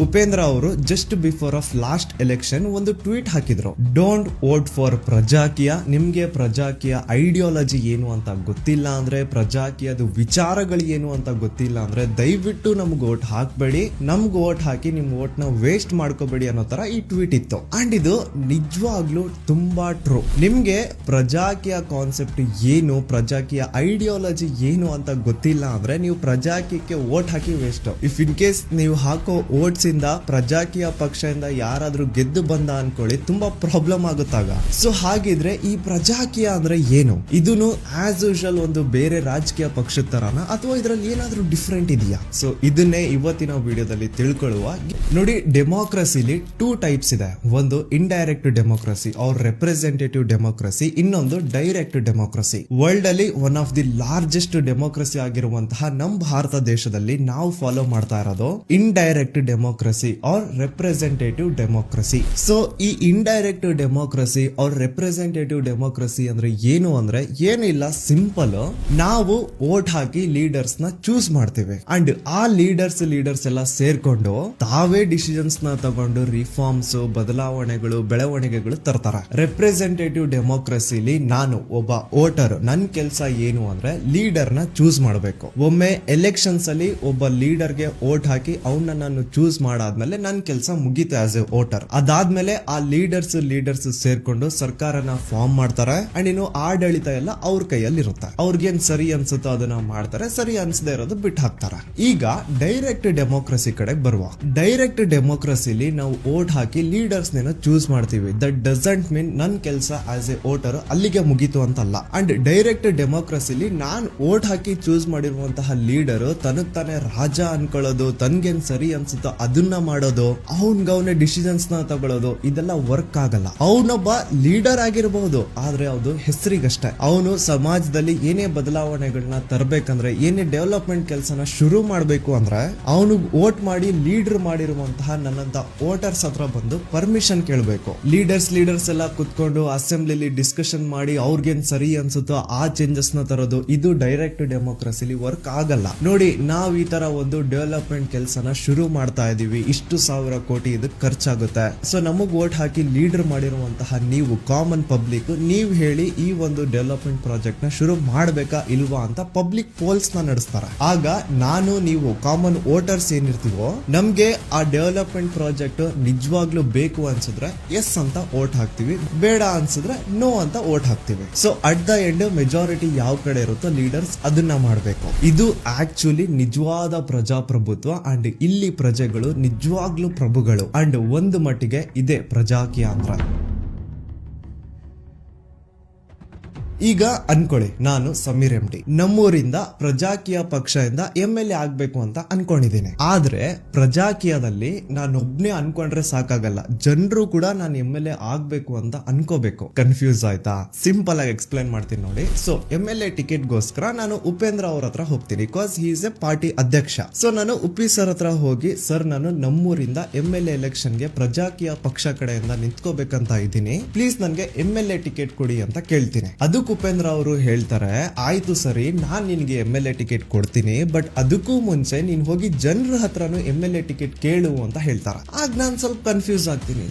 ಉಪೇಂದ್ರ ಅವರು just before of last election ಒಂದು tweet ಹಾಕಿದ್ರು. Don't vote for Prajakeeya. ನಿಮ್ಗೆ ಪ್ರಜಾಕೀಯ ಐಡಿಯಾಲಜಿ ಏನು ಅಂತ ಗೊತ್ತಿಲ್ಲ ಅಂದ್ರೆ, ಪ್ರಜಾಕೀಯದ ವಿಚಾರಗಳು ಏನು ಅಂತ ಗೊತ್ತಿಲ್ಲ ಅಂದ್ರೆ, ದಯವಿಟ್ಟು ನಮ್ಗೆ ವೋಟ್ ಹಾಕ್ಬೇಡಿ. ನಮ್ಗೆ ವೋಟ್ ಹಾಕಿ ನಿಮ್ ವೋಟ್ನ ವೇಸ್ಟ್ ಮಾಡ್ಕೋಬೇಡಿ ಅನ್ನೋ ತರ ಈ ಟ್ವೀಟ್ ಇತ್ತು. ಅಂಡ್ ಇದು ನಿಜವಾಗ್ಲೂ ತುಂಬಾ ಟ್ರೂ ನಿಮ್ಗೆ ಪ್ರಜಾಕೀಯ ಕಾನ್ಸೆಪ್ಟ್ ಏನು, ಪ್ರಜಾಕೀಯ ಐಡಿಯಾಲಜಿ ಏನು ಅಂತ ಗೊತ್ತಿಲ್ಲ ಅಂದ್ರೆ, ನೀವು ಪ್ರಜಾಕೀಯಕ್ಕೆ ವೋಟ್ ಹಾಕಿ ವೇಸ್ಟ್ ಇಫ್ ಇನ್ ಕೇಸ್ ನೀವು ಹಾಕೋ ವೋಟ್ಸ್ ಇಂದ ಪ್ರಜಾಕೀಯ ಪಕ್ಷದಿಂದ ಯಾರಾದರೂ ಗೆದ್ದು ಬಂದ ಅನ್ಕೊಳ್ಳಿ, ತುಂಬಾ ಪ್ರಾಬ್ಲಮ್ ಆಗುತ್ತಾಗ. ಸೊ ಹಾಗಿದ್ರೆ ಈ ಪ್ರಜಾಕೀಯ ಅಂದ್ರೆ ಏನು? ಇದನ್ನು ಆಸ್ ಯೂಶಲ್ ಒಂದು ಬೇರೆ ರಾಜಕೀಯ ಪಕ್ಷದ ತರನ, ಅಥವಾ ಇದರಲ್ಲಿ ಏನಾದ್ರೂ ಡಿಫ್ರೆಂಟ್ ಇದೆಯಾ? ಸೊ ಇದನ್ನೇ ಇವತ್ತಿನ ವಿಡಿಯೋದಲ್ಲಿ ತಿಳ್ಕೊಳ್ಳುವ. ನೋಡಿ ಡೆಮೋಕ್ರಸಿಲಿ ಟೂ ಟೈಪ್ಸ್ ಇದೆ. ಒಂದು ಇಂಡೈರೆಕ್ಟ್ ಡೆಮೋಕ್ರಸಿ ಅವ್ರ ರೆಪ್ರೆಸೆಂಟೇಟಿವ್ ಡೆಮೋಕ್ರಸಿ ಇನ್ನೊಂದು ಡೈರೆಕ್ಟ್ ಡೆಮೋಕ್ರಸಿ ವರ್ಲ್ಡ್ ಅಲ್ಲಿ one of the largest democracy ಆಗಿರುವಂತಹ ನಮ್ಮ ಭಾರತ ದೇಶದಲ್ಲಿ ನಾವು ಫಾಲೋ ಮಾಡ್ತಾ ಇರೋದು indirect democracy or representative democracy so ಈ indirect democracy or representative democracy ಅಂದ್ರೆ ಏನು ಅಂದ್ರೆ ಏನಿಲ್ಲ ಸಿಂಪಲ್ ನಾವು ವೋಟ್ ಹಾಕಿ ಲೀಡರ್ಸ್ನ ಚೂಸ್ ಮಾಡ್ತೀವಿ. ಅಂಡ್ ಆ ಲೀಡರ್ಸ್ ಲೀಡರ್ಸ್ ಎಲ್ಲ ಸೇರ್ಕೊಂಡು ತಾವೇ ಡಿಸಿಷನ್ಸ್ನ ತಗೊಂಡು ರಿಫಾರ್ಮ್ಸ್ ಬದಲಾವಣೆಗಳು, ಬೆಳವಣಿಗೆಗಳು ತರ್ತಾರ. ರೆಪ್ರೆಸೆಂಟೇಟಿವ್ ಡೆಮೋಕ್ರಸಿಲಿ ನಾನು ಒಬ್ಬ ವೋಟರ್ ನನ್ ಕೆಲಸ ಏನು ಅಂದ್ರೆ ಲೀಡರ್ನ ಚೂಸ್ ಮಾಡಬೇಕು. ಒಮ್ಮೆ ಎಲೆಕ್ಷನ್ಸ್ ಅಲ್ಲಿ ಒಬ್ಬ ಲೀಡರ್ಗೆ ವೋಟ್ ಹಾಕಿ ಅವನ್ನ ನಾನು ಚೂಸ್ ಮಾಡಾದ್ಮೇಲೆ ನನ್ನ ಕೆಲಸ ಮುಗೀತು ಆಸ್ ಎ ವೋಟರ್ ಅದಾದ್ಮೇಲೆ ಆ ಲೀಡರ್ಸ್ ಲೀಡರ್ಸ್ ಸೇರ್ಕೊಂಡು ಸರ್ಕಾರನ ಫಾರ್ಮ್ ಮಾಡ್ತಾರೆ. ಅಂಡ್ ಇನ್ನು ಆಡಳಿತ ಎಲ್ಲ ಅವ್ರ ಕೈಯಲ್ಲಿ ಇರುತ್ತೆ ಅವ್ರಿಗೇನ್ ಸರಿ ಅನ್ಸುತ್ತೋ ಅದನ್ನ ಮಾಡ್ತಾರೆ. ಸರಿ ಅನ್ಸದೆ ಇರೋದು ಬಿಟ್ಟು ಹಾಕ್ತಾರೆ. ಈಗ ಡೈರೆಕ್ಟ್ ಡೆಮೋಕ್ರಸಿ ಕಡೆ ಬರುವ. ಡೈರೆಕ್ಟ್ ಡೆಮೋಕ್ರಸಿಲಿ ನಾವು ವೋಟ್ ಹಾಕಿ ಲೀಡರ್ಸ್ ಚೂಸ್ ಮಾಡ್ತೀವಿ. ದಟ್ ಡಸಂಟ್ ಮೀನ್ ನನ್ ಕೆಲಸ ಆಸ್ ಎ ವೋಟರ್ ಅಲ್ಲಿಗೆ ಮುಗೀತು ಅಂತಲ್ಲ. ಅಂಡ್ ಡೈರೆಕ್ಟ್ ಡೆಮೋಕ್ರಸಿಲಿ ನಾನ್ ವೋಟ್ ಹಾಕಿ ಚೂಸ್ ಮಾಡಿರುವಂತಹ ಲೀಡರ್ ತನಗ್ ತಾನೇ ರಾಜ ಅನ್ಕೊಳ್ಳೋದು. ತನ್ಗೇನ್ ಸರಿ ಅನ್ಸುತ್ತೋ ಅದನ್ನ ಮಾಡೋದು ಅವನ್ಗವನೇ ಡಿಸಿಷನ್ಸ್ನ ತಗೊಳ್ಳೋದು ಇದೆಲ್ಲ ವರ್ಕ್ ಆಗಲ್ಲ. ಅವನೊಬ್ಬ ಲೀಡರ್ ಆಗಿರಬಹುದು ಆದ್ರೆ ಅದು ಹೆಸರಿಗಷ್ಟೇ. ಅವನು ಸಮಾಜದಲ್ಲಿ ಏನೇ ಬದಲಾವಣೆಗಳನ್ನ ತರಬೇಕಂದ್ರೆ, ಏನೇ ಡೆವಲಪ್ಮೆಂಟ್ ಕೆಲಸನ ಶುರು ಮಾಡಬೇಕು ಅಂದ್ರೆ, ಅವನು ವೋಟ್ ಮಾಡಿ ಲೀಡರ್ ಮಾಡಿರುವಂತಹ ನನ್ನಂತ ವೋಟರ್ಸ್ ಹತ್ರ ಬಂದು ಪರ್ಮಿಷನ್ ಕೇಳಬೇಕು. ಲೀಡರ್ಸ್ ಲೀಡರ್ಸ್ ಎಲ್ಲ ಕುತ್ಕೊಂಡು ಅಸೆಂಬ್ಲಿಲಿ ಡಿಸ್ಕಷನ್ ಮಾಡಿ ಅವ್ರಿಗೇನ್ ಸರಿ ಅನ್ಸುತ್ತೋ, ಆ ಚೇಂಜಸ್ನ ತರೋದು, ಇದು ಡೈರೆಕ್ಟ್ ಡೆಮೋಕ್ರಸಿಲಿ ವರ್ಕ್ ಆಗಲ್ಲ. ನೋಡಿ, ನಾವ್ ಈ ತರ ಒಂದು ಡೆವಲಪ್ಮೆಂಟ್ ಕೆಲಸನ ಶುರು ಮಾಡ್ತಾ ಇದೀವಿ. ಇಷ್ಟು ಸಾವಿರ ಕೋಟಿ ಇದಕ್ಕೆ ಖರ್ಚಾಗುತ್ತೆ. ಸೊ ನಮಗ್ ವೋಟ್ ಹಾಕಿ ಲೀಡರ್ ಮಾಡಿರುವಂತಹ ನೀವು ಕಾಮನ್ ಪಬ್ಲಿಕ್ ನೀವು ಹೇಳಿ ಈ ಒಂದು ಡೆವಲಪ್ಮೆಂಟ್ ಪ್ರಾಜೆಕ್ಟ್ನ ಶುರು ಮಾಡ್ಬೇಕಾ ಇಲ್ವಾ ಅಂತ ಪಬ್ಲಿಕ್ ಪೋಲ್ಸ್ನ ನಡೆಸ್ತಾರೆ. ಆಗ ನಾನು, ನೀವು ಕಾಮನ್ ವೋಟರ್ಸ್ ಏನಿರ್ತೀವೋ, ನಮ್ಗೆ ಆ ಡೆವಲಪ್ಮೆಂಟ್ ಪ್ರಾಜೆಕ್ಟ್ ನಿಜವಾಗ್ಲೂ ಬೇಕು ಅನ್ಸಿದ್ರೆ ಎಸ್ ಅಂತ ವೋಟ್ ಹಾಕ್ತಿವಿ, ಬೇಡ ಅನ್ಸಿದ್ರೆ ನೋ ಅಂತ ವೋಟ್ ಹಾಕ್ತಿವಿ. So at the end majority ಯಾವ ಕಡೆ ಇರುತ್ತೋ ಲೀಡರ್ಸ್ ಅದನ್ನ ಮಾಡಬೇಕು. ಇದು ಆಕ್ಚುಲಿ ನಿಜವಾದ ಪ್ರಜಾಪ್ರಭುತ್ವ ಅಂಡ್ ಇಲ್ಲಿ ಪ್ರಜೆಗಳು ನಿಜವಾಗ್ಲೂ ಪ್ರಭುಗಳು. ಅಂಡ್ ಒಂದು ಮಟ್ಟಿಗೆ ಇದೆ ಪ್ರಜಾಕಿ ಈಗ ಅನ್ಕೊಳ್ಳಿ, ನಾನು ಸಮೀರ್ ಎಂ ಡಿ ನಮ್ಮೂರಿಂದ ಪ್ರಜಾಕೀಯ ಪಕ್ಷದಿಂದ ಎಂ ಎಲ್ ಎ ಆಗ್ಬೇಕು ಅಂತ ಅನ್ಕೊಂಡಿದ್ದೀನಿ. ಆದ್ರೆ ಪ್ರಜಾಕೀಯದಲ್ಲಿ ನಾನೊಬ್ನೇ ಅನ್ಕೊಂಡ್ರೆ ಸಾಕಾಗಲ್ಲ. ಜನರು ಕೂಡ ನಾನು ಎಂ ಎಲ್ ಎ ಆಗ್ಬೇಕು ಅಂತ ಅನ್ಕೋಬೇಕು. ಕನ್ಫ್ಯೂಸ್ ಆಯ್ತಾ? ಸಿಂಪಲ್ ಆಗಿ ಎಕ್ಸ್ಪ್ಲೈನ್ ಮಾಡ್ತೀನಿ ನೋಡಿ. So M L A ticket ಗೋಸ್ಕರ ನಾನು ಉಪೇಂದ್ರ ಅವ್ರ ಹತ್ರ ಹೋಗ್ತೀನಿ. Because he is a party ಅಧ್ಯಕ್ಷ. ಸೊ ನಾನು ಉಪ್ಪಿ ಸರ್ ಹತ್ರ ಹೋಗಿ ಸರ್ ನಾನು ನಮ್ಮೂರಿಂದ ಎಂ ಎಲ್ ಎಲೆಕ್ಷನ್ಗೆ ಪ್ರಜಾಕೀಯ ಪಕ್ಷ ಕಡೆಯಿಂದ ನಿಂತ್ಕೋಬೇಕಂತ ಇದ್ದೀನಿ. ಪ್ಲೀಸ್ ನನಗೆ ಎಂ ಎಲ್ ಎ ಟಿಕೆಟ್ ಕೊಡಿ ಅಂತ ಕೇಳ್ತೀನಿ. ಅದಕ್ಕೆ ಉಪೇಂದ್ರ ಅವರು ಹೇಳ್ತಾರೆ, ಆಯ್ತು ಸರಿ, ನಾನ್ ನಿನಗೆ ಎಂ ಎಲ್ ಎ ಟಿಕೆಟ್ ಕೊಡ್ತೀನಿ ಬಟ್ ಅದಕ್ಕೂ ಮುಂಚೆ ನೀನ್ ಹೋಗಿ ಜನರ ಹತ್ರನು ಎಂ ಎಲ್ ಎ ಟಿಕೆಟ್ ಕೇಳು ಅಂತ ಹೇಳ್ತಾರೆ. ಆಗ ನಾನ್ ಸ್ವಲ್ಪ ಕನ್ಫ್ಯೂಸ್ ಆಗ್ತೀನಿ.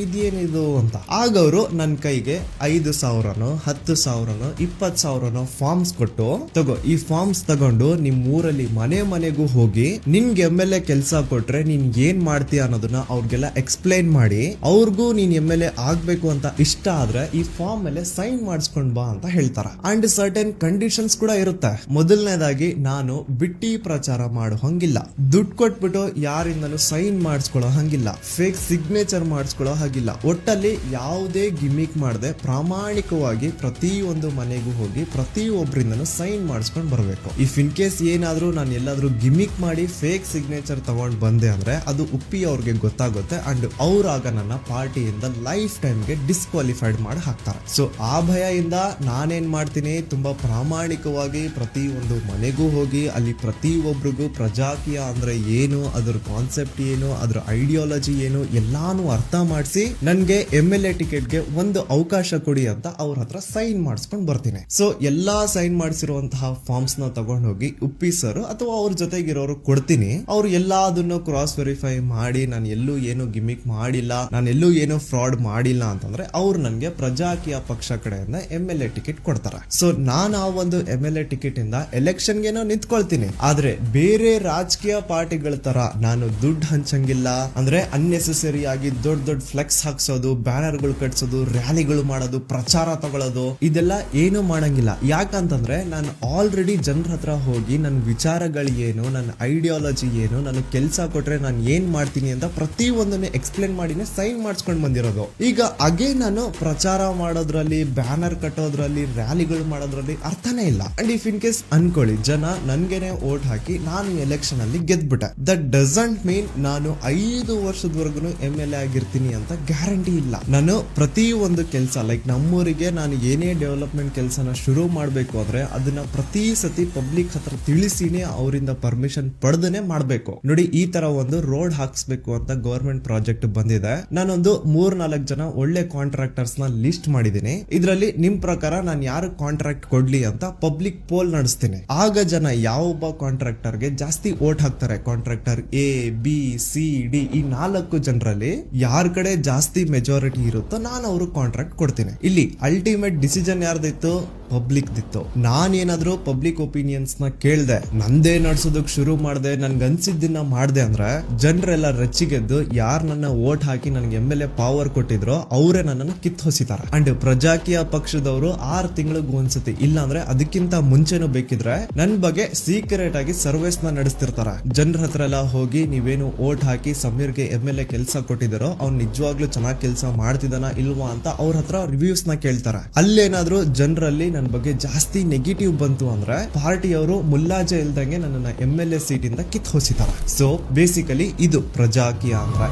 ಇದೇನಿದು ಅಂತ. ಆಗ ಅವರು ನನ್ನ ಕೈಗೆ ಐದು ಸಾವಿರನೋ, ಹತ್ತು ಸಾವಿರನೋ, ಇಪ್ಪತ್ತು ಸಾವಿರನೋ ಫಾರ್ಮ್ಸ್ ಕೊಟ್ಟು, ತಗೋ, ಈ ಫಾರ್ಮ್ಸ್ ತಗೊಂಡು ನಿಮ್ ಊರಲ್ಲಿ ಮನೆ ಮನೆಗೂ ಹೋಗಿ ನಿನ್ಗೆ ಎಂ ಎಲ್ ಎ ಕೆಲಸ ಕೊಟ್ರೆ ನೀನ್ ಏನ್ ಮಾಡ್ತೀಯ ಅನ್ನೋದನ್ನ ಅವ್ರಿಗೆಲ್ಲ ಎಕ್ಸ್ಪ್ಲೈನ್ ಮಾಡಿ, ಅವ್ರಿಗೂ ನೀನ್ ಎಂ ಎಲ್ ಎ ಆಗ್ಬೇಕು ಅಂತ ಇಷ್ಟ ಆದ್ರೆ ಈ ಫಾರ್ಮ್ ಮೇಲೆ ಸೈನ್ ಮಾಡಿಸ್ಕೊಂಡ್ ಬಾ ಅಂತ ಹೇಳ್ತಾರೆ. ಅಂಡ್ ಸರ್ಟೆನ್ ಕಂಡೀಷನ್ಸ್ ಕೂಡ ಇರುತ್ತೆ. ಮೊದಲನೇದಾಗಿ ನಾನು ಬಿಟ್ಟಿ ಪ್ರಚಾರ ಮಾಡೋ ಹಂಗಿಲ್ಲ ದುಡ್ಡು ಕೊಟ್ಬಿಟ್ಟು ಯಾರಿಂದಲೂ ಸೈನ್ ಮಾಡಿಸ್ಕೊಳ್ಳೋ ಹಂಗಿಲ್ಲ. ಫೇಕ್ ಸಿಗ್ನೇಚರ್ ಮಾಡಿಸ್ಕೊಳ್ಳೋ ಹಾಗಿಲ್ಲ. ಒಟ್ಟಲ್ಲಿ ಯಾವುದೇ ಗಿಮಿಕ್ ಮಾಡದೆ ಪ್ರಾಮಾಣಿಕವಾಗಿ ಪ್ರತಿಯೊಂದು ಮನೆಗೂ ಹೋಗಿ ಪ್ರತಿಯೊಬ್ಬರಿಂದನೂ ಸೈನ್ ಮಾಡಿಸ್ಕೊಂಡು ಬರಬೇಕು. ಇಫ್ ಇನ್ ಕೇಸ್ ಏನಾದರೂ ನಾನು ಎಲ್ಲಾದ್ರೂ ಗಿಮಿಕ್ ಮಾಡಿ ಫೇಕ್ ಸಿಗ್ನೇಚರ್ ತಗೊಂಡು ಬಂದೆ ಅಂದ್ರೆ ಅದು ಉಪ್ಪಿ ಅವ್ರಿಗೆ ಗೊತ್ತಾಗುತ್ತೆ ಅಂಡ್ ಅವ್ರಾಗ ನನ್ನ ಪಾರ್ಟಿಯಿಂದ ಲೈಫ್ ಟೈಮ್ಗೆ ಡಿಸ್ಕ್ವಾಲಿಫೈಡ್ ಮಾಡಿ ಹಾಕ್ತಾರೆ. ಸೊ ಆ ಭಯದಿಂದ ನಾನೇನ್ ಮಾಡ್ತೀನಿ? ತುಂಬಾ ಪ್ರಾಮಾಣಿಕವಾಗಿ ಪ್ರತಿ ಒಂದು ಮನೆಗೂ ಹೋಗಿ, ಅಲ್ಲಿ ಪ್ರತಿ ಒಬ್ರಿಗೂ ಪ್ರಜಾಕೀಯ ಅಂದ್ರೆ ಏನು, ಅದ್ರ ಕಾನ್ಸೆಪ್ಟ್ ಏನು, ಅದ್ರ ಐಡಿಯಾಲಜಿ ಏನು, ಎಲ್ಲಾನು ಅರ್ಥ ಮಾಡಿಸಿ ನನಗೆ ಎಂ ಎಲ್ ಎ ಟಿಕೆಟ್ಗೆ ಒಂದು ಅವಕಾಶ ಕೊಡಿ ಅಂತ ಅವ್ರ ಹತ್ರ ಸೈನ್ ಮಾಡಿಸ್ಕೊಂಡು ಬರ್ತೀನಿ. ಸೊ ಎಲ್ಲಾ ಸೈನ್ ಮಾಡಿಸಿರುವಂತಹ ಫಾರ್ಮ್ಸ್ನ ತಗೊಂಡು ಹೋಗಿ ಉಪ್ಪಿ ಸರ್ ಅಥವಾ ಅವ್ರ ಜೊತೆಗಿರೋರು ಕೊಡ್ತೀನಿ. ಅವ್ರು ಎಲ್ಲದನ್ನು ಕ್ರಾಸ್ ವೆರಿಫೈ ಮಾಡಿ, ನಾನು ಎಲ್ಲೂ ಏನು ಗಿಮಿಕ್ ಮಾಡಿಲ್ಲ, ನಾನು ಎಲ್ಲೂ ಏನು ಫ್ರಾಡ್ ಮಾಡಿಲ್ಲ ಅಂತಂದ್ರೆ ಅವ್ರು ನನಗೆ ಪ್ರಜಾಕೀಯ ಪಕ್ಷ ಕಡೆಯಿಂದ ಎಂ ಎಲ್ ಎ ಟಿಕೆಟ್ ಕೊಡ್ತಾರೆ. ಸೊ ನಾನು ಆ ಒಂದು ಎಂ ಎಲ್ ಎ ಟಿಕೆಟ್ ಇಂದ ಎಲೆಕ್ಷನ್ಗೆ ನಿಂತ್ಕೊಳ್ತೀನಿ. ಆದ್ರೆ ಬೇರೆ ರಾಜಕೀಯ ಪಾರ್ಟಿಗಳ ತರ ನಾನು ದುಡ್ಡು ಹಂಚಂಗಿಲ್ಲ. ಅಂದ್ರೆ ಅನ್ನೆಸೆಸರಿ ಆಗಿ ದೊಡ್ಡ ದೊಡ್ಡ ಫ್ಲೆಕ್ಸ್ ಹಾಕ್ಸೋದು ಬ್ಯಾನರ್ಗಳು ಕಟ್ಸೋದು ರ್ಯಾಲಿಗಳು ಮಾಡೋದು, ಪ್ರಚಾರ ತಗೊಳ್ಳೋದು ಇದೆಲ್ಲ ಏನು ಮಾಡಂಗಿಲ್ಲ. ಯಾಕಂತಂದ್ರೆ ನಾನು ಆಲ್ರೆಡಿ ಜನರ ಹತ್ರ ಹೋಗಿ ನನ್ನ ವಿಚಾರಗಳು ಏನು ನನ್ನ ಐಡಿಯಾಲಜಿ ಏನು ನನ್ನ ಕೆಲಸ ಕೊಟ್ರೆ ನಾನು ಏನ್ ಮಾಡ್ತೀನಿ ಅಂತ ಪ್ರತಿ ಒಂದನ್ನು ಎಕ್ಸ್ಪ್ಲೇನ್ ಮಾಡಿನೇ ಸೈನ್ ಮಾಡಿಸ್ಕೊಂಡು ಬಂದಿರೋದು. ಈಗ ಅಗೇನ್ ನಾನು ಪ್ರಚಾರ ಮಾಡೋದ್ರಲ್ಲಿ ಬ್ಯಾನರ್ ಕಟ್ಟೋದ್ರಲ್ಲಿ ರ್ಯಾಲಿಗಳು ಮಾಡೋದ್ರಲ್ಲಿ ಅರ್ಥನೇ ಇಲ್ಲ. ಅಂಡ್ ಇಫ್ ಇನ್ ಕೇಸ್ ಅನ್ಕೊಳ್ಳಿ, ಜನ ನನ್ಗೆನೆ ಓಟ್ ಹಾಕಿ ನಾನು ಎಲೆಕ್ಷನ್ ಅಲ್ಲಿ ಗೆದ್ಬಿಟ್ಟೆ. ದಟ್ ಡಸಂಟ್ ಮೀನ್ ನಾನು ಐದು ವರ್ಷದವರೆಗೂ ಎಂ ಎಲ್ ಎ ಆಗಿರ್ತೀನಿ ಅಂತ ಗ್ಯಾರಂಟಿ ಇಲ್ಲ. ನಾನು ಪ್ರತಿ ಒಂದು ಕೆಲಸ ಲೈಕ್ ನಮ್ಮೂರಿಗೆ ನಾನು ಏನೇ ಡೆವಲಪ್ಮೆಂಟ್ ಕೆಲಸನ ಶುರು ಮಾಡಬೇಕು ಅಂದ್ರೆ ಅದನ್ನ ಪ್ರತಿ ಸತಿ ಪಬ್ಲಿಕ್ ಹತ್ರ ತಿಳಿಸಿನೇ ಅವರಿಂದ ಪರ್ಮಿಷನ್ ಪಡೆದನೆ ಮಾಡಬೇಕು. ನೋಡಿ, ಈ ತರ ಒಂದು ರೋಡ್ ಹಾಕ್ಸ್ಬೇಕು ಅಂತ ಗವರ್ಮೆಂಟ್ ಪ್ರಾಜೆಕ್ಟ್ ಬಂದಿದೆ. ನಾನೊಂದು ಮೂರ್ ನಾಲ್ಕು ಜನ ಒಳ್ಳೆ ಕಾಂಟ್ರಾಕ್ಟರ್ಸ್ನ ಲಿಸ್ಟ್ ಮಾಡಿದ್ದೀನಿ. ಇದರಲ್ಲಿ ನಿಮ್ ಪ್ರಕಾರ ನಾನು ಯಾರು ಕಾಂಟ್ರಾಕ್ಟ್ ಕೊಡ್ಲಿ ಅಂತ ಪಬ್ಲಿಕ್ ಪೋಲ್ ನಡೆಸ್ತೀನಿ. ಆಗ ಜನ ಯಾವೊಬ್ಬ ಕಾಂಟ್ರಾಕ್ಟರ್ಗೆ ಜಾಸ್ತಿ ಓಟ್ ಹಾಕ್ತಾರೆ. Contractor A B C D ಈ ನಾಲ್ಕು ಜನರಲ್ಲಿ ಯಾರ ಕಡೆ ಜಾಸ್ತಿ ಮೆಜಾರಿಟಿ ಇರುತ್ತೋ ನಾನು ಅವ್ರಿಗೆ ಕಾಂಟ್ರಾಕ್ಟ್ ಕೊಡ್ತೀನಿ. ಇಲ್ಲಿ ಅಲ್ಟಿಮೇಟ್ ಡಿಸಿಷನ್ ಯಾರ್ದಿತ್ತು? ಪಬ್ಲಿಕ್ ದಿತ್ತು. ನಾನೇನಾದ್ರೂ ಪಬ್ಲಿಕ್ ಒಪಿನಿಯನ್ಸ್ನ ಕೇಳ್ದೆ, ನಂದೇ ನಡ್ಸೋದಕ್ ಶುರು ಮಾಡ್ದೆ, ನನ್ಗೆ ಅನ್ಸಿದ್ದನ್ನ ಮಾಡ್ದೆ ಅಂದ್ರೆ, ಜನರೆಲ್ಲ ರಚ್ಚಿಗೆದ್ದು ಯಾರ್ ನನ್ನ ಓಟ್ ಹಾಕಿ ನನ್ಗೆ ಎಂ ಎಲ್ ಎ ಪವರ್ ಕೊಟ್ಟಿದ್ರೋ ಅವರೇ ನನ್ನನ್ನು ಕಿತ್ ಹೊಸಿತಾರ. ಅಂಡ್ ಪ್ರಜಾಕೀಯ ಪಕ್ಷದವರು ಆರ್ ತಿಂಗಳಿಗೂ ಒಂದ್ಸತಿ ಇಲ್ಲ ಅಂದ್ರೆ ಅದಕ್ಕಿಂತ ಮುಂಚೆನೂ ಬೇಕಿದ್ರೆ ನನ್ ಬಗ್ಗೆ ಸೀಕ್ರೆಟ್ ಆಗಿ ಸರ್ವೇಸ್ನ ನಡೆಸ್ತಿರ್ತಾರ. ಜನರ ಹತ್ರ ಎಲ್ಲ ಹೋಗಿ ನೀವೇನು ಓಟ್ ಹಾಕಿ ಸಮೀರ್ಗೆ ಎಂ ಎಲ್ ಎ ಕೆಲಸ ಕೊಟ್ಟಿದರೋ ಅವ್ನು ನಿಜವಾಗ್ಲೂ ಚೆನ್ನಾಗಿ ಕೆಲಸ ಮಾಡ್ತಿದ್ದಾನ ಇಲ್ವಾ ಅಂತ ಅವ್ರ ಹತ್ರ ರಿವ್ಯೂಸ್ನ ಕೇಳ್ತಾರ. ಅಲ್ಲೇನಾದ್ರೂ ಜನರಲ್ಲಿ ಬಗ್ಗೆ ಜಾಸ್ತಿ ನೆಗೆಟಿವ್ ಬಂತು ಅಂದ್ರೆ ಪಾರ್ಟಿಯವರು ಮುಲ್ಲಾಜ ಇಲ್ದಂಗೆ ನನ್ನನ್ನ ಎಂ ಎಲ್ ಎ ಸೀಟ್ ಇಂದ ಕಿತ್ ಹೊಸಿತಾರ ಸೊ ಬೇಸಿಕಲಿ ಇದು ಪ್ರಜಾಕೀಯ ಅಂದ್ರೆ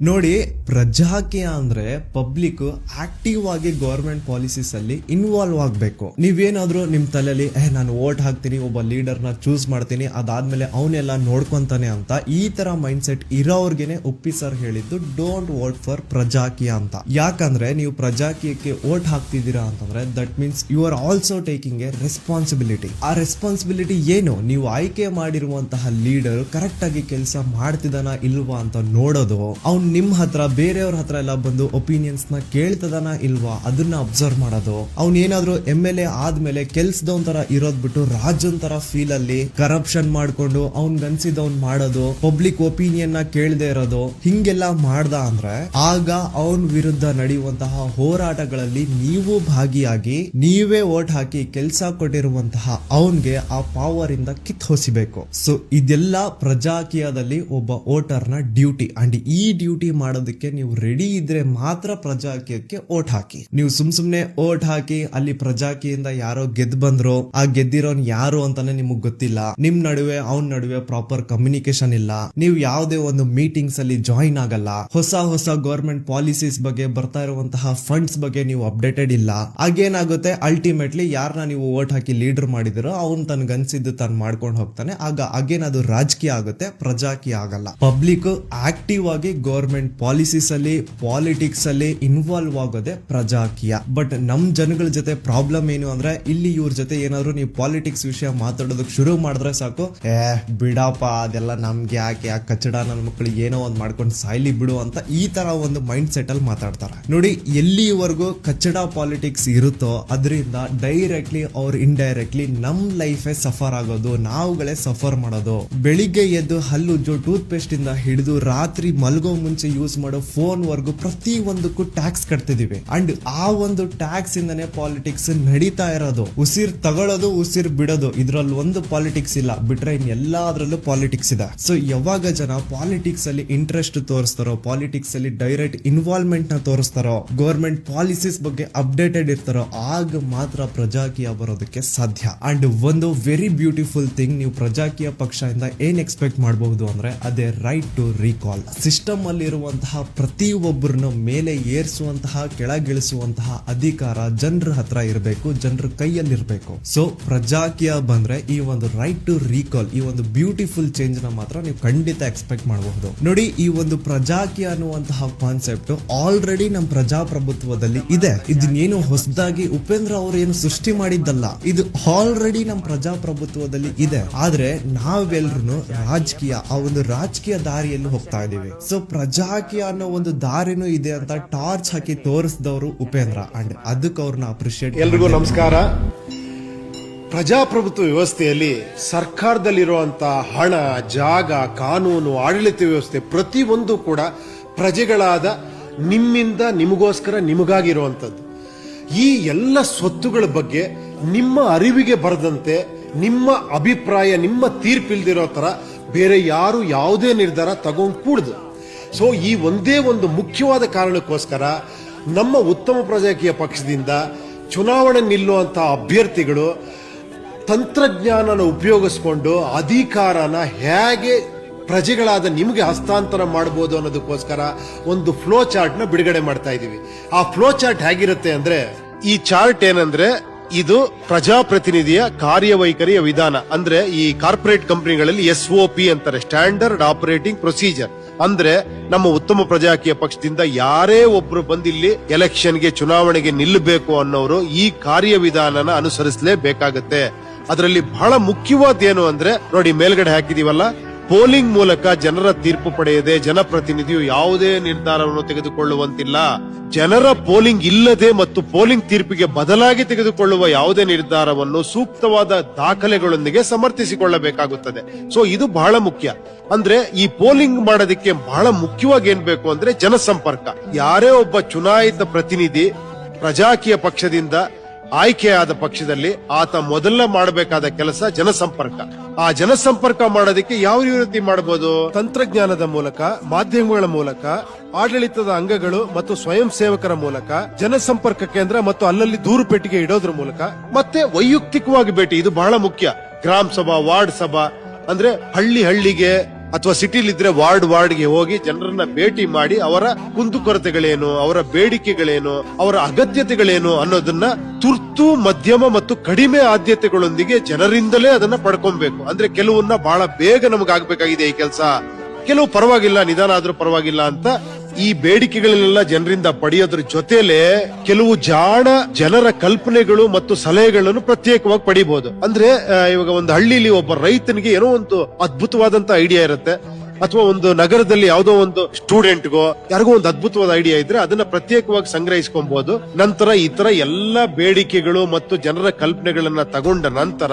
ನೋಡಿ ಪ್ರಜಾಕೀಯ ಅಂದ್ರೆ ಪಬ್ಲಿಕ್ ಆಕ್ಟಿವ್ ಆಗಿ ಗೌರ್ಮೆಂಟ್ ಪಾಲಿಸೀಸ್ ಅಲ್ಲಿ ಇನ್ವಾಲ್ವ್ ಆಗ್ಬೇಕು. ನೀವೇನಾದ್ರೂ ನಿಮ್ ತಲೆಯಲ್ಲಿ ಏ, ನಾನು ವೋಟ್ ಹಾಕ್ತೀನಿ, ಒಬ್ಬ ಲೀಡರ್ನ ಚೂಸ್ ಮಾಡ್ತೀನಿ, ಅದಾದ್ಮೇಲೆ ಅವನೆಲ್ಲ ನೋಡ್ಕೊಂತಾನೆ ಅಂತ, ಈ ತರ ಮೈಂಡ್ ಸೆಟ್ ಇರೋರ್ಗೆನೆ ಉಪ್ಪಿ ಸರ್ ಹೇಳಿದ್ದು ಡೋಂಟ್ ವೋಟ್ ಫಾರ್ ಪ್ರಜಾಕೀಯ ಅಂತ. ಯಾಕಂದ್ರೆ, ನೀವು ಪ್ರಜಾಕೀಯಕ್ಕೆ ವೋಟ್ ಹಾಕ್ತಿದ್ದೀರಾ ಅಂತಂದ್ರೆ that means you are also taking a responsibility ಆ ರೆಸ್ಪಾನ್ಸಿಬಿಲಿಟಿ ಏನು? ನೀವು ಆಯ್ಕೆ ಮಾಡಿರುವಂತಹ ಲೀಡರ್ ಕರೆಕ್ಟ್ ಆಗಿ ಕೆಲಸ ಮಾಡ್ತಿದಾನ ಇಲ್ವಾ ಅಂತ ನೋಡೋದು. ಅವ್ನ್ ನಿಮ್ ಹತ್ರ, ಬೇರೆಯವ್ರ ಹತ್ರ ಎಲ್ಲ ಬಂದು ಒಪಿನಿಯನ್ಸ್ನ ಕೇಳ್ತದಾನ ಇಲ್ವಾ? ಅದನ್ನ ಅಬ್ಸರ್ವ್ ಮಾಡೋದು. ಅವ್ನ್ ಏನಾದ್ರು ಎಂ ಎಲ್ ಎ ಆದ್ಮೇಲೆ ಕೆಲ್ಸದವನ್ ತರ ಇರೋದ್ ಬಿಟ್ಟು ರಾಜನ್ ತರ ಫೀಲ್ ಅಲ್ಲಿ ಕರಪ್ಷನ್ ಮಾಡ್ಕೊಂಡು ಅವ್ನ್ ಗನ್ಸಿದವ್ನ್ ಮಾಡೋದು ಪಬ್ಲಿಕ್ ಒಪಿನಿಯನ್ನ ಕೇಳದೆ ಇರೋದು, ಹಿಂಗೆಲ್ಲ ಮಾಡ್ದ ಅಂದ್ರೆ ಆಗ ಅವನ್ ವಿರುದ್ಧ ನಡೆಯುವಂತಹ ಹೋರಾಟಗಳಲ್ಲಿ ನೀವು ಭಾಗಿಯಾಗಿ ನೀವೇ ಓಟ್ ಹಾಕಿ ಕೆಲ್ಸ ಕೊಟ್ಟಿರುವಂತಹ ಅವನ್ಗೆ ಆ ಪವರ್ ಇಂದ ಕಿತ್ ಹೊಸಿಬೇಕು. ಸೊ ಇದೆಲ್ಲ ಪ್ರಜಾಕೀಯದಲ್ಲಿ ಒಬ್ಬ ವೋಟರ್ನ ಡ್ಯೂಟಿ ಅಂಡ್ ಈ ಡ್ಯೂಟಿ ಮಾಡೋದಕ್ಕೆ ನೀವು ರೆಡಿ ಇದ್ರೆ ಮಾತ್ರ ಪ್ರಜಾಕೀಯಕ್ಕೆ ಓಟ್ ಹಾಕಿ. ನೀವು ಸುಮ್ ಸುಮ್ನೆ ಓಟ್ ಹಾಕಿ, ಅಲ್ಲಿ ಪ್ರಜಾಕೀಯಿಂದ ಯಾರೋ ಗೆದ್ ಬಂದ್ರು, ಆ ಗೆದ್ದಿರೋನ್ ಯಾರು ಅಂತಾನೆ ನಿಮಗ್ ಗೊತ್ತಿಲ್ಲ. ನಿಮ್ ನಡುವೆ, ಅವನ್ ನಡುವೆ ಪ್ರಾಪರ್ ಕಮ್ಯುನಿಕೇಶನ್ ಇಲ್ಲ. ನೀವು ಯಾವುದೇ ಒಂದು ಮೀಟಿಂಗ್ಸ್ ಅಲ್ಲಿ ಜಾಯಿನ್ ಆಗಲ್ಲ. ಹೊಸ ಹೊಸ ಗೌರ್ಮೆಂಟ್ ಪಾಲಿಸೀಸ್ ಬಗ್ಗೆ ಬರ್ತಾ ಇರುವಂತಹ ಫಂಡ್ಸ್ ಬಗ್ಗೆ ನೀವು ಅಪ್ಡೇಟೆಡ್ ಇಲ್ಲ. ಆಗೇನಾಗುತ್ತೆ? ಅಲ್ಟಿಮೇಟ್ಲಿ ಯಾರನ್ನ ನೀವು ಓಟ್ ಹಾಕಿ ಲೀಡರ್ ಮಾಡಿದಿರೋ ಅವ್ನ್ ತನ್ಗೆ ಅನ್ಸಿದ್ದು ತಾನು ಮಾಡ್ಕೊಂಡು ಹೋಗ್ತಾನೆ. ಆಗ ಅಗೇನ್ ಅದು ರಾಜಕೀಯ ಆಗುತ್ತೆ, ಪ್ರಜಾಕೀಯ ಆಗಲ್ಲ. ಪಬ್ಲಿಕ್ ಆಕ್ಟಿವ್ ಆಗಿ ಗವರ್ಮೆಂಟ್ ಪಾಲಿಸೀಸ್ ಅಲ್ಲಿ ಪಾಲಿಟಿಕ್ಸ್ ಅಲ್ಲಿ ಇನ್ವಾಲ್ವ್ ಆಗೋದೆ ಪ್ರಜಾಕೀಯ. ಬಟ್ ನಮ್ ಜನಗಳ ಜೊತೆ ಪ್ರಾಬ್ಲಮ್ ಏನು ಅಂದ್ರೆ, ಇಲ್ಲಿ ಇವ್ರ ಜೊತೆ ಏನಾದ್ರು ನೀವು ಪಾಲಿಟಿಕ್ಸ್ ವಿಷಯ ಮಾತಾಡೋದಕ್ಕೆ ಶುರು ಮಾಡಿದ್ರೆ ಸಾಕು. ಏ, ಬಿಡಪ್ಪ, ಅದೆಲ್ಲ ನಮ್ಗೆ ಯಾಕೆ ಯಾಕೆ ಕಚ್ಚಡ ನನ್ನ ಮಕ್ಕಳು ಏನೋ ಒಂದ್ ಮಾಡ್ಕೊಂಡು ಸಾಯ್ಲಿ ಬಿಡು ಅಂತ ಈ ತರ ಒಂದು ಮೈಂಡ್ ಸೆಟ್ ಅಲ್ಲಿ ಮಾತಾಡ್ತಾರೆ. ನೋಡಿ, ಎಲ್ಲಿವರೆಗೂ ಕಚ್ಚಡ ಪಾಲಿಟಿಕ್ಸ್ ಇರುತ್ತೋ ಅದರಿಂದ ಡೈರೆಕ್ಟ್ಲಿ ಅವ್ರ ಇಂಡೈರೆಕ್ಟ್ಲಿ ನಮ್ ಲೈಫೇ ಸಫರ್ ಆಗೋದು, ನಾವುಗಳೇ ಸಫರ್ ಮಾಡೋದು. ಬೆಳಿಗ್ಗೆ ಎದ್ದು ಹಲ್ಲುಜ್ಜು ಟೂತ್ ಪೇಸ್ಟ್ ಇಂದ ಹಿಡಿದು ರಾತ್ರಿ ಮಲ್ಗೋ ಮುಂಚೆ ಯೂಸ್ ಮಾಡೋ ಫೋನ್ ವರ್ಗು ಪ್ರತಿ ಒಂದಕ್ಕೂ ಟ್ಯಾಕ್ಸ್ ಕಟ್ತಿದೀವಿ. ಅಂಡ್ ಆ ಒಂದು ಟ್ಯಾಕ್ಸ್ ಇಂದನೇ ಪಾಲಿಟಿಕ್ಸ್ ನಡೀತಾ ಇರೋದು. ಉಸಿರ್ ತಗೊಳ್ಳೋದು ಉಸಿರ್ ಬಿಡೋದು. ಇದ್ರಲ್ಲಿ ಒಂದು ಪಾಲಿಟಿಕ್ಸ್ ಇಲ್ಲ. ಬಿಟ್ರೆ ಇನ್ ಎಲ್ಲಾದ್ರಲ್ಲೂ ಪಾಲಿಟಿಕ್ಸ್ ಇದೆ. ಸೊ ಯಾವಾಗ ಜನ ಪಾಲಿಟಿಕ್ಸ್ ಅಲ್ಲಿ ಇಂಟ್ರೆಸ್ಟ್ ತೋರಿಸ್ತಾರೋ ಪಾಲಿಟಿಕ್ಸ್ ಅಲ್ಲಿ ಡೈರೆಕ್ಟ್ ಇನ್ವಾಲ್ವ್ಮೆಂಟ್ನ ತೋರಿಸ್ತಾರೋ ಗೌರ್ಮೆಂಟ್ ಪಾಲಿಸೀಸ್ ಬಗ್ಗೆ ಅಪ್ಡೇಟೆಡ್ ಇರ್ತಾರೋ, ಆಗ ಮಾತ್ರ ಪ್ರಜಾಕೀಯ ಬರೋದಕ್ಕೆ ಸಾಧ್ಯ. ಅಂಡ್ ಒಂದು ವೆರಿ ಬ್ಯೂಟಿಫುಲ್ ಥಿಂಗ್ ನೀವು ಪ್ರಜಾಕೀಯ ಪಕ್ಷದಿಂದ ಏನ್ ಎಕ್ಸ್ಪೆಕ್ಟ್ ಮಾಡಬಹುದು ಅಂದ್ರೆ, ಅದೇ ರೈಟ್ ಟು ರೀಕಾಲ್ ಸಿಸ್ಟಮ್ ಅಲ್ಲಿ ರಾಜ್ಯದಲ್ಲಿರುವಂತಹ ಪ್ರತಿಯೊಬ್ಬರನ್ನು ಮೇಲೆ ಏರಿಸುವಂತಹ, ಕೆಳಗಿಳಿಸುವಂತಹ ಅಧಿಕಾರ ಜನರ ಹತ್ರ ಇರಬೇಕು, ಜನರ ಕೈಯಲ್ಲಿರಬೇಕು. ಸೊ ಪ್ರಜಾಕೀಯ ಬಂದ್ರೆ ಈ ಒಂದು ರೈಟ್ ಟು ರೀಕಾಲ್ ಈ ಒಂದು ಬ್ಯೂಟಿಫುಲ್ ಚೇಂಜ್ನ ಮಾತ್ರ ನೀವು ಖಂಡಿತ ಎಕ್ಸ್ಪೆಕ್ಟ್ ಮಾಡಬಹುದು. ನೋಡಿ, ಈ ಒಂದು ಪ್ರಜಾಕೀಯ ಅನ್ನುವಂತಹ ಕಾನ್ಸೆಪ್ಟ್ ಆಲ್ರೆಡಿ ನಮ್ಮ ಪ್ರಜಾಪ್ರಭುತ್ವದಲ್ಲಿ ಇದೆ. ಇದನ್ನೇನು ಹೊಸದಾಗಿ ಉಪೇಂದ್ರ ಅವರು ಏನು ಸೃಷ್ಟಿ ಮಾಡಿದ್ದಲ್ಲ, ಇದು ಆಲ್ರೆಡಿ ನಮ್ಮ ಪ್ರಜಾಪ್ರಭುತ್ವದಲ್ಲಿ ಇದೆ. ಆದ್ರೆ ನಾವೆಲ್ಲರೂ ರಾಜಕೀಯ, ಆ ಒಂದು ರಾಜಕೀಯ ದಾರಿಯಲ್ಲಿ ಹೋಗ್ತಾ ಇದ್ದೀವಿ ಸೊ ಪ್ರಜಾಕೀಯ ಅನ್ನೋ ಒಂದು ದಾರಿನೂ ಇದೆ ಅಂತ ಟಾರ್ಚ್ ಹಾಕಿ ತೋರಿಸಿದವರು ಉಪೇಂದ್ರ. ಅಂಡ್ ಅದಕ್ಕೆ ಅವ್ರನ್ನ ಅಪ್ರಿಶಿಯೇಟ್ ಎಲ್ರಿಗೂ ನಮಸ್ಕಾರ. ಪ್ರಜಾಪ್ರಭುತ್ವ ವ್ಯವಸ್ಥೆಯಲ್ಲಿ ಸರ್ಕಾರದಲ್ಲಿರುವಂತ ಹಣ ಜಾಗ ಕಾನೂನು ಆಡಳಿತ ವ್ಯವಸ್ಥೆ ಪ್ರತಿಯೊಂದು ಕೂಡ ಪ್ರಜೆಗಳಾದ ನಿಮ್ಮಿಂದ ನಿಮಗೋಸ್ಕರ ನಿಮಗಾಗಿರುವಂಥದ್ದು. ಈ ಎಲ್ಲ ಸ್ವತ್ತುಗಳ ಬಗ್ಗೆ ನಿಮ್ಮ ಅರಿವಿಗೆ ಬರದಂತೆ ನಿಮ್ಮ ಅಭಿಪ್ರಾಯ ನಿಮ್ಮ ತೀರ್ಪಿಲ್ದಿರೋ ತರ ಬೇರೆ ಯಾರು ಯಾವುದೇ ನಿರ್ಧಾರ ತಗೊಂಡು ಕೂಡ್ದು ಸೊ ಈ ಒಂದೇ ಒಂದು ಮುಖ್ಯವಾದ ಕಾರಣಕ್ಕೋಸ್ಕರ ನಮ್ಮ ಉತ್ತಮ ಪ್ರಜಾಕೀಯ ಪಕ್ಷದಿಂದ ಚುನಾವಣೆ ನಿಲ್ಲುವಂಥ ಅಭ್ಯರ್ಥಿಗಳು ತಂತ್ರಜ್ಞಾನನ ಉಪಯೋಗಿಸ್ಕೊಂಡು ಅಧಿಕಾರನ ಹೇಗೆ ಪ್ರಜೆಗಳಾದ ನಿಮಗೆ ಹಸ್ತಾಂತರ ಮಾಡಬಹುದು ಅನ್ನೋದಕ್ಕೋಸ್ಕರ ಒಂದು ಫ್ಲೋ ಚಾರ್ಟ್ನ ಬಿಡುಗಡೆ ಮಾಡ್ತಾ ಇದ್ದೀವಿ. ಆ ಫ್ಲೋ ಚಾರ್ಟ್ ಹೇಗಿರುತ್ತೆ ಅಂದ್ರೆ, ಈ ಚಾರ್ಟ್ ಏನಂದ್ರೆ, ಇದು ಪ್ರಜಾಪ್ರತಿನಿಧಿಯ ಕಾರ್ಯವೈಖರಿಯ ವಿಧಾನ. ಅಂದ್ರೆ ಈ ಕಾರ್ಪೊರೇಟ್ ಕಂಪನಿಗಳಲ್ಲಿ ಎಸ್ ಒ ಪಿ ಅಂತಾರೆ ಸ್ಟ್ಯಾಂಡರ್ಡ್ ಆಪರೇಟಿಂಗ್ ಪ್ರೊಸೀಜರ್ ಅಂದ್ರೆ ನಮ್ಮ ಉತ್ತಮ ಪ್ರಜಾಕೀಯ ಪಕ್ಷದಿಂದ ಯಾರೇ ಒಬ್ರು ಬಂದಿಲ್ಲಿ ಎಲೆಕ್ಷನ್ಗೆ ಚುನಾವಣೆಗೆ ನಿಲ್ಲಬೇಕು ಅನ್ನೋರು ಈ ಕಾರ್ಯವಿಧಾನನ ಅನುಸರಿಸಲೇಬೇಕಾಗತ್ತೆ. ಅದರಲ್ಲಿ ಬಹಳ ಮುಖ್ಯವಾದ ಏನು ಅಂದ್ರೆ ನೋಡಿ ಮೇಲ್ಗಡೆ ಹಾಕಿದೀವಲ್ಲ ಪೋಲಿಂಗ್ ಮೂಲಕ ಜನರ ತೀರ್ಪು ಪಡೆಯದೆ ಜನಪ್ರತಿನಿಧಿಯು ಯಾವುದೇ ನಿರ್ಧಾರವನ್ನು ತೆಗೆದುಕೊಳ್ಳುವಂತಿಲ್ಲ. ಜನರ ಪೋಲಿಂಗ್ ಇಲ್ಲದೆ ಮತ್ತು ಪೋಲಿಂಗ್ ತೀರ್ಪಿಗೆ ಬದಲಾಗಿ ತೆಗೆದುಕೊಳ್ಳುವ ಯಾವುದೇ ನಿರ್ಧಾರವನ್ನು ಸೂಕ್ತವಾದ ದಾಖಲೆಗಳೊಂದಿಗೆ ಸಮರ್ಥಿಸಿಕೊಳ್ಳಬೇಕಾಗುತ್ತದೆ. ಸೊ ಇದು ಬಹಳ ಮುಖ್ಯ. ಅಂದ್ರೆ, ಈ ಪೋಲಿಂಗ್ ಮಾಡೋದಕ್ಕೆ ಬಹಳ ಮುಖ್ಯವಾಗಿ ಏನ್ ಬೇಕು ಅಂದ್ರೆ ಜನಸಂಪರ್ಕ. ಯಾರೇ ಒಬ್ಬ ಚುನಾಯಿತ ಪ್ರತಿನಿಧಿ ಪ್ರಜಾಕೀಯ ಪಕ್ಷದಿಂದ ಆಯ್ಕೆಯಾದ ಪಕ್ಷದಲ್ಲಿ ಆತ ಮೊದಲ ಮಾಡಬೇಕಾದ ಕೆಲಸ ಜನಸಂಪರ್ಕ. ಆ ಜನಸಂಪರ್ಕ ಮಾಡೋದಕ್ಕೆ ಯಾವ ರೀತಿ ಮಾಡಬಹುದು ತಂತ್ರಜ್ಞಾನದ ಮೂಲಕ ಮಾಧ್ಯಮಗಳ ಮೂಲಕ ಆಡಳಿತದ ಅಂಗಗಳು ಮತ್ತು ಸ್ವಯಂ ಸೇವಕರ ಮೂಲಕ ಜನಸಂಪರ್ಕ ಕೇಂದ್ರ ಮತ್ತು ಅಲ್ಲಲ್ಲಿ ದೂರು ಪೆಟ್ಟಿಗೆ ಇಡೋದ್ರ ಮೂಲಕ. ಮತ್ತೆ ವೈಯಕ್ತಿಕವಾಗಿ ಭೇಟಿ ಇದು ಬಹಳ ಮುಖ್ಯ. ಗ್ರಾಮ ಸಭಾ ವಾರ್ಡ್ ಸಭಾ ಅಂದ್ರೆ ಹಳ್ಳಿ ಹಳ್ಳಿಗೆ ಅಥವಾ ಸಿಟಿಲಿದ್ರೆ ವಾರ್ಡ್ ವಾರ್ಡ್ಗೆ ಹೋಗಿ ಜನರನ್ನ ಭೇಟಿ ಮಾಡಿ ಅವರ ಕುಂದುಕೊರತೆಗಳೇನು, ಅವರ ಬೇಡಿಕೆಗಳೇನು, ಅವರ ಅಗತ್ಯತೆಗಳೇನು ಅನ್ನೋದನ್ನ ತುರ್ತು, ಮಧ್ಯಮ ಮತ್ತು ಕಡಿಮೆ ಆದ್ಯತೆಗಳೊಂದಿಗೆ ಜನರಿಂದಲೇ ಅದನ್ನ ಪಡ್ಕೊಬೇಕು. ಅಂದ್ರೆ ಕೆಲವನ್ನ ಬಹಳ ಬೇಗ ನಮಗಾಗಬೇಕಾಗಿದೆ ಈ ಕೆಲಸ. ಕೆಲವು ಪರವಾಗಿಲ್ಲ, ನಿಧಾನ ಆದ್ರೂ ಪರವಾಗಿಲ್ಲ ಅಂತ ಈ ಬೇಡಿಕೆಗಳನ್ನೆಲ್ಲ ಜನರಿಂದ ಪಡೆಯೋದ್ರ ಜೊತೆಲೆ ಕೆಲವು ಜಾಣ ಜನರ ಕಲ್ಪನೆಗಳು ಮತ್ತು ಸಲಹೆಗಳನ್ನು ಪ್ರತ್ಯೇಕವಾಗಿ ಪಡಿಬಹುದು ಅಂದ್ರೆ ಇವಾಗ ಒಂದು ಹಳ್ಳಿಲಿ ಒಬ್ಬ ರೈತನಿಗೆ ಏನೋ ಒಂದು ಅದ್ಭುತವಾದಂತ ಐಡಿಯಾ ಇರುತ್ತೆ. ಅಥವಾ ಒಂದು ನಗರದಲ್ಲಿ ಯಾವುದೋ ಒಂದು ಸ್ಟೂಡೆಂಟ್ಗೋ ಯಾರಿಗೋ ಒಂದು ಅದ್ಭುತವಾದ ಐಡಿಯಾ ಇದ್ರೆ ಅದನ್ನ ಪ್ರತ್ಯೇಕವಾಗಿ ಸಂಗ್ರಹಿಸ್ಕೊಬಹುದು ನಂತರ ಈ ತರ ಎಲ್ಲಾ ಬೇಡಿಕೆಗಳು ಮತ್ತು ಜನರ ಕಲ್ಪನೆಗಳನ್ನ ತಗೊಂಡ ನಂತರ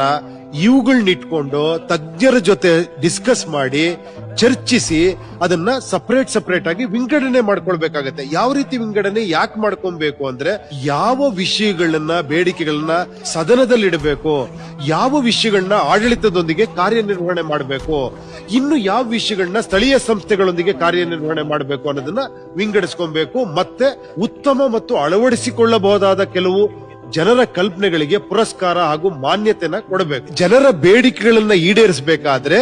ಇವುಗಳನ್ನಿಟ್ಕೊಂಡು ತಜ್ಞರ ಜೊತೆ ಡಿಸ್ಕಸ್ ಮಾಡಿ, ಚರ್ಚಿಸಿ, ಅದನ್ನ ಸಪರೇಟ್ ಸಪರೇಟ್ ಆಗಿ ವಿಂಗಡಣೆ ಮಾಡ್ಕೊಳ್ಬೇಕಾಗತ್ತೆ. ಯಾವ ರೀತಿ ವಿಂಗಡಣೆ, ಯಾಕೆ ಮಾಡ್ಕೊಬೇಕು ಅಂದ್ರೆ, ಯಾವ ವಿಷಯಗಳನ್ನ, ಬೇಡಿಕೆಗಳನ್ನ ಸದನದಲ್ಲಿ ಇಡಬೇಕು ಯಾವ ವಿಷಯಗಳನ್ನ ಆಡಳಿತದೊಂದಿಗೆ ಕಾರ್ಯನಿರ್ವಹಣೆ ಮಾಡಬೇಕು, ಇನ್ನು ಯಾವ ವಿಷಯಗಳನ್ನ ಸ್ಥಳೀಯ ಸಂಸ್ಥೆಗಳೊಂದಿಗೆ ಕಾರ್ಯನಿರ್ವಹಣೆ ಮಾಡಬೇಕು ಅನ್ನೋದನ್ನ ವಿಂಗಡಿಸ್ಕೊಬೇಕು, ಮತ್ತೆ ಉತ್ತಮ ಮತ್ತು ಅಳವಡಿಸಿಕೊಳ್ಳಬಹುದಾದ ಕೆಲವು ಜನರ ಕಲ್ಪನೆಗಳಿಗೆ ಪುರಸ್ಕಾರ ಹಾಗೂ ಮಾನ್ಯತೆನ ಕೊಡಬೇಕು. ಜನರ ಬೇಡಿಕೆಗಳನ್ನ ಈಡೇರಿಸಬೇಕಾದ್ರೆ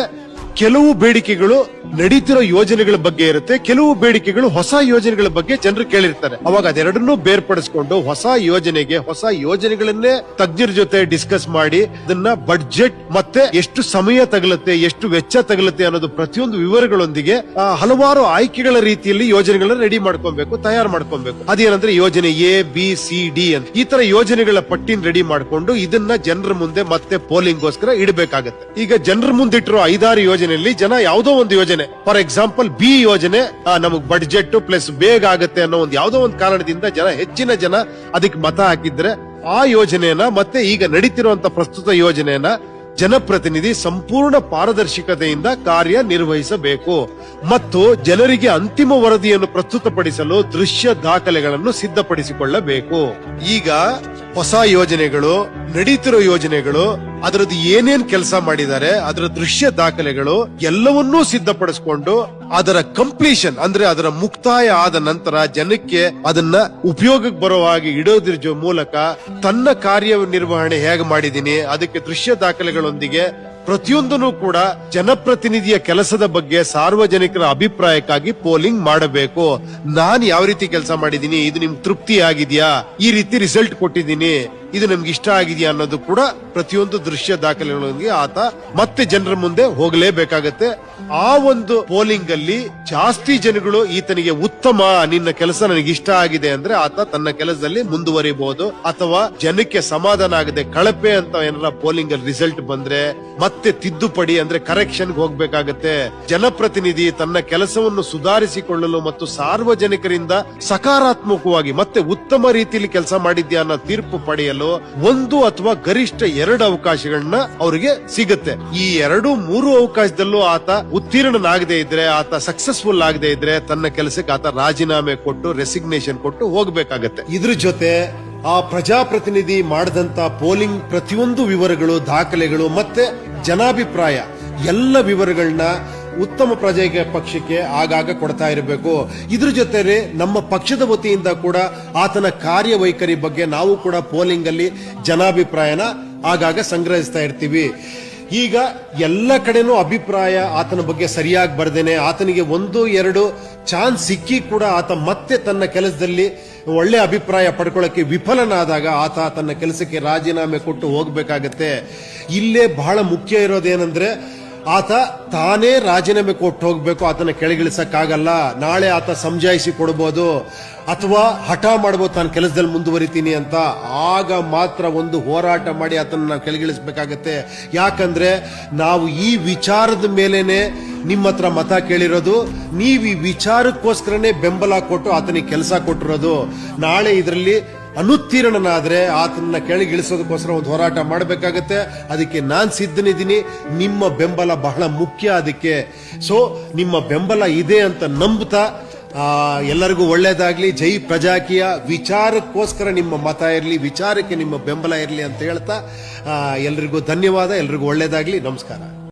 ಕೆಲವು ಬೇಡಿಕೆಗಳು ನಡೀತಿರೋ ಯೋಜನೆಗಳ ಬಗ್ಗೆ ಇರುತ್ತೆ, ಕೆಲವು ಬೇಡಿಕೆಗಳು ಹೊಸ ಯೋಜನೆಗಳ ಬಗ್ಗೆ ಜನರು ಕೇಳಿರ್ತಾರೆ. ಅವಾಗ ಅದೆರಡನ್ನೂ ಬೇರ್ಪಡಿಸಿಕೊಂಡು ಹೊಸ ಯೋಜನೆಗೆ, ಹೊಸ ಯೋಜನೆಗಳನ್ನೇ ತಜ್ಞರ ಜೊತೆ ಡಿಸ್ಕಸ್ ಮಾಡಿ, ಅದನ್ನ ಬಡ್ಜೆಟ್ ಮತ್ತೆ ಎಷ್ಟು ಸಮಯ ತಗಲುತ್ತೆ, ಎಷ್ಟು ವೆಚ್ಚ ತಗಲುತ್ತೆ ಅನ್ನೋದು ಪ್ರತಿಯೊಂದು ವಿವರಗಳೊಂದಿಗೆ ಹಲವಾರು ಆಯ್ಕೆಗಳ ರೀತಿಯಲ್ಲಿ ಯೋಜನೆಗಳನ್ನ ರೆಡಿ ಮಾಡ್ಕೊಬೇಕು, ತಯಾರು ಮಾಡ್ಕೊಬೇಕು. ಅದೇನಂದ್ರೆ ಯೋಜನೆ ಎ ಬಿ ಸಿ ಡಿ ಅಂತ. ಈ ತರ ಯೋಜನೆಗಳ ಪಟ್ಟಿನ ರೆಡಿ ಮಾಡ್ಕೊಂಡು ಇದನ್ನ ಜನರ ಮುಂದೆ ಮತ್ತೆ ಪೋಲಿಂಗ್ ಗೋಸ್ಕರ ಇಡಬೇಕಾಗತ್ತೆ. ಈಗ ಜನರ ಮುಂದಿಟ್ಟಿರೋ ಐದಾರು ಯೋಜನೆಯಲ್ಲಿ ಜನ ಯಾವುದೋ ಒಂದು ಯೋಜನೆ ಫಾರ್ ಎಕ್ಸಾಂಪಲ್ ಬಿ ಯೋಜನೆ ನಮಗ್ ಬಡ್ಜೆಟ್ ಪ್ಲಸ್ ಬೇಗ ಆಗುತ್ತೆ ಅನ್ನೋ ಒಂದು ಯಾವುದೋ ಒಂದು ಕಾರಣದಿಂದ ಜನ, ಹೆಚ್ಚಿನ ಜನ ಅದಕ್ಕೆ ಮತ ಹಾಕಿದ್ರೆ ಆ ಯೋಜನೆಯನ್ನ ಮತ್ತೆ ಈಗ ನಡೀತಿರುವಂತ ಪ್ರಸ್ತುತ ಯೋಜನೆಯನ್ನ ಜನಪ್ರತಿನಿಧಿ ಸಂಪೂರ್ಣ ಪಾರದರ್ಶಕತೆಯಿಂದ ಕಾರ್ಯ ನಿರ್ವಹಿಸಬೇಕು ಮತ್ತು ಜನರಿಗೆ ಅಂತಿಮ ವರದಿಯನ್ನು ಪ್ರಸ್ತುತಪಡಿಸಲು ದೃಶ್ಯ ದಾಖಲೆಗಳನ್ನು ಸಿದ್ಧಪಡಿಸಿಕೊಳ್ಳಬೇಕು. ಈಗ ಹೊಸ ಯೋಜನೆಗಳು, ನಡೀತಿರೋ ಯೋಜನೆಗಳು, ಅದರದ್ದು ಏನೇನ್ ಕೆಲಸ ಮಾಡಿದ್ದಾರೆ, ಅದರ ದೃಶ್ಯ ದಾಖಲೆಗಳು ಎಲ್ಲವನ್ನೂ ಸಿದ್ಧಪಡಿಸಿಕೊಂಡು ಅದರ ಕಂಪ್ಲೀಷನ್ ಅಂದ್ರೆ ಅದರ ಮುಕ್ತಾಯ ಆದ ನಂತರ ಜನಕ್ಕೆ ಅದನ್ನ ಉಪಯೋಗಕ್ಕೆ ಬರೋ ಹಾಗೆ ಇಡೋದ್ರ ಮೂಲಕ ತನ್ನ ಕಾರ್ಯ ನಿರ್ವಹಣೆ ಹೇಗೆ ಮಾಡಿದೀನಿ ಅದಕ್ಕೆ ದೃಶ್ಯ ದಾಖಲೆಗಳೊಂದಿಗೆ ಪ್ರತಿಯೊಂದನ್ನು ಕೂಡ ಜನಪ್ರತಿನಿಧಿಯ ಕೆಲಸದ ಬಗ್ಗೆ ಸಾರ್ವಜನಿಕರ ಅಭಿಪ್ರಾಯಕ್ಕಾಗಿ ಪೋಲಿಂಗ್ ಮಾಡಬೇಕು. ನಾನು ಯಾವ ರೀತಿ ಕೆಲಸ ಮಾಡಿದೀನಿ ಇದು ನಿಮ್ಗೆ ತೃಪ್ತಿ ಆಗಿದ್ಯಾ ಈ ರೀತಿ ರಿಸಲ್ಟ್ ಕೊಟ್ಟಿದ್ದೀನಿ. ಇದು ನಮ್ಗೆ ಇಷ್ಟ ಆಗಿದೆಯಾ ಅನ್ನೋದು ಕೂಡ ಪ್ರತಿಯೊಂದು ದೃಶ್ಯ ದಾಖಲೆಗಳೊಂದಿಗೆ ಆತ ಮತ್ತೆ ಜನರ ಮುಂದೆ ಹೋಗಲೇಬೇಕಾಗತ್ತೆ. ಆ ಒಂದು ಪೋಲಿಂಗ್ ಅಲ್ಲಿ ಜಾಸ್ತಿ ಜನಗಳು ಈತನಿಗೆ ಉತ್ತಮ ನಿನ್ನ ಕೆಲಸ ನನಗೆ ಇಷ್ಟ ಆಗಿದೆ ಅಂದ್ರೆ ಆತ ತನ್ನ ಕೆಲಸದಲ್ಲಿ ಮುಂದುವರಿಬಹುದು. ಅಥವಾ ಜನಕ್ಕೆ ಸಮಾಧಾನ ಆಗದೆ ಕಳಪೆ ಅಂತ ಏನಾರ ಪೋಲಿಂಗ್ ಅಲ್ಲಿ ರಿಸಲ್ಟ್ ಬಂದ್ರೆ ಮತ್ತೆ ತಿದ್ದುಪಡಿ ಅಂದ್ರೆ ಕರೆಕ್ಷನ್ ಹೋಗ್ಬೇಕಾಗತ್ತೆ. ಜನಪ್ರತಿನಿಧಿ ತನ್ನ ಕೆಲಸವನ್ನು ಸುಧಾರಿಸಿಕೊಳ್ಳಲು ಮತ್ತು ಸಾರ್ವಜನಿಕರಿಂದ ಸಕಾರಾತ್ಮಕವಾಗಿ ಮತ್ತೆ ಉತ್ತಮ ರೀತಿಯಲ್ಲಿ ಕೆಲಸ ಮಾಡಿದ್ಯಾ ಅನ್ನೋ ತೀರ್ಪು ಪಡೆಯಲು ಒಂದು ಅಥವಾ ಗರಿಷ್ಠ ಎರಡು ಅವಕಾಶಗಳನ್ನ ಅವರಿಗೆ ಸಿಗುತ್ತೆ. ಈ ಎರಡು ಮೂರು ಅವಕಾಶದಲ್ಲೂ ಆತ ಉತ್ತೀರ್ಣನಾಗದೇ ಇದ್ರೆ, ಆತ ಸಕ್ಸಸ್ಫುಲ್ ಆಗದೆ ಇದ್ರೆ ತನ್ನ ಕೆಲಸಕ್ಕೆ ಆತ ರಾಜೀನಾಮೆ ಕೊಟ್ಟು ರೆಸಿಗ್ನೇಷನ್ ಕೊಟ್ಟು ಹೋಗ್ಬೇಕಾಗತ್ತೆ. ಇದ್ರ ಜೊತೆ ಆ ಪ್ರಜಾಪ್ರತಿನಿಧಿ ಮಾಡಿದಂತ ಪೋಲಿಂಗ್ ಪ್ರತಿಯೊಂದು ವಿವರಗಳು, ದಾಖಲೆಗಳು ಮತ್ತೆ ಜನಾಭಿಪ್ರಾಯ ಎಲ್ಲ ವಿವರಗಳನ್ನ ಉತ್ತಮ ಪ್ರಜೆಗೆ ಪಕ್ಷಕ್ಕೆ ಆಗಾಗ ಕೊಡ್ತಾ ಇರಬೇಕು. ಇದ್ರ ಜೊತೆ ನಮ್ಮ ಪಕ್ಷದ ವತಿಯಿಂದ ಕೂಡ ಆತನ ಕಾರ್ಯವೈಖರಿ ಬಗ್ಗೆ ನಾವು ಕೂಡ ಪೋಲಿಂಗ್ ಅಲ್ಲಿ ಜನಾಭಿಪ್ರಾಯನ ಆಗಾಗ ಸಂಗ್ರಹಿಸ್ತಾ ಇರ್ತೀವಿ. ಈಗ ಎಲ್ಲ ಕಡೆನೂ ಅಭಿಪ್ರಾಯ ಆತನ ಬಗ್ಗೆ ಸರಿಯಾಗಿ ಬರ್ದೇನೆ. ಆತನಿಗೆ ಒಂದು, ಎರಡು ಚಾನ್ಸ್ ಸಿಕ್ಕಿ ಕೂಡ ಆತ ಮತ್ತೆ ತನ್ನ ಕೆಲಸದಲ್ಲಿ ಒಳ್ಳೆ ಅಭಿಪ್ರಾಯ ಪಡ್ಕೊಳ್ಳೋಕೆ ವಿಫಲನಾದಾಗ ಆತ ತನ್ನ ಕೆಲಸಕ್ಕೆ ರಾಜೀನಾಮೆ ಕೊಟ್ಟು ಹೋಗ್ಬೇಕಾಗತ್ತೆ. ಇಲ್ಲೇ ಬಹಳ ಮುಖ್ಯ ಇರೋದೇನೆಂದ್ರೆ ಆತ ತಾನೇ ರಾಜೀನಾಮೆ ಕೊಟ್ಟು ಹೋಗ್ಬೇಕು, ಆತನ ಕೆಳಗಿಳಿಸಕ್ಕಾಗಲ್ಲ. ನಾಳೆ ಆತ ಸಮಜಾಯಿಸಿ ಕೊಡ್ಬೋದು, ಅಥವಾ ಹಠ ಮಾಡ್ಬೋದು, ತಾನು ಕೆಲಸದಲ್ಲಿ ಮುಂದುವರಿತೀನಿ ಅಂತ. ಆಗ ಮಾತ್ರ ಒಂದು ಹೋರಾಟ ಮಾಡಿ ಆತನ ನಾವು ಕೆಳಗಿಳಿಸ್ಬೇಕಾಗತ್ತೆ. ಯಾಕಂದ್ರೆ ನಾವು ಈ ವಿಚಾರದ ಮೇಲೇನೆ ನಿಮ್ಮ ಹತ್ರ ಮತ ಕೇಳಿರೋದು. ನೀವು ಈ ವಿಚಾರಕ್ಕೋಸ್ಕರನೇ ಬೆಂಬಲ ಕೊಟ್ಟು ಆತನಿಗೆ ಕೆಲಸ ಕೊಟ್ಟಿರೋದು. ನಾಳೆ ಇದರಲ್ಲಿ ಅನುತ್ತೀರ್ಣನಾದ್ರೆ ಆತನ ಕೆಳಗಿಳಿಸೋದಕ್ಕೋಸ್ಕರ ಒಂದು ಹೋರಾಟ ಮಾಡಬೇಕಾಗತ್ತೆ. ಅದಕ್ಕೆ ನಾನು ಸಿದ್ಧನಿದ್ದೀನಿ. ನಿಮ್ಮ ಬೆಂಬಲ ಬಹಳ ಮುಖ್ಯ ಅದಕ್ಕೆ. ಸೊ ನಿಮ್ಮ ಬೆಂಬಲ ಇದೆ ಅಂತ ನಂಬುತ್ತಾ ಎಲ್ಲರಿಗೂ ಒಳ್ಳೇದಾಗ್ಲಿ. ಜೈ ಪ್ರಜಾಕೀಯ. ವಿಚಾರಕ್ಕೋಸ್ಕರ ನಿಮ್ಮ ಮತ ಇರಲಿ, ವಿಚಾರಕ್ಕೆ ನಿಮ್ಮ ಬೆಂಬಲ ಇರಲಿ ಅಂತ ಹೇಳ್ತಾ ಎಲ್ರಿಗೂ ಧನ್ಯವಾದ, ಎಲ್ರಿಗೂ ಒಳ್ಳೇದಾಗ್ಲಿ. ನಮಸ್ಕಾರ.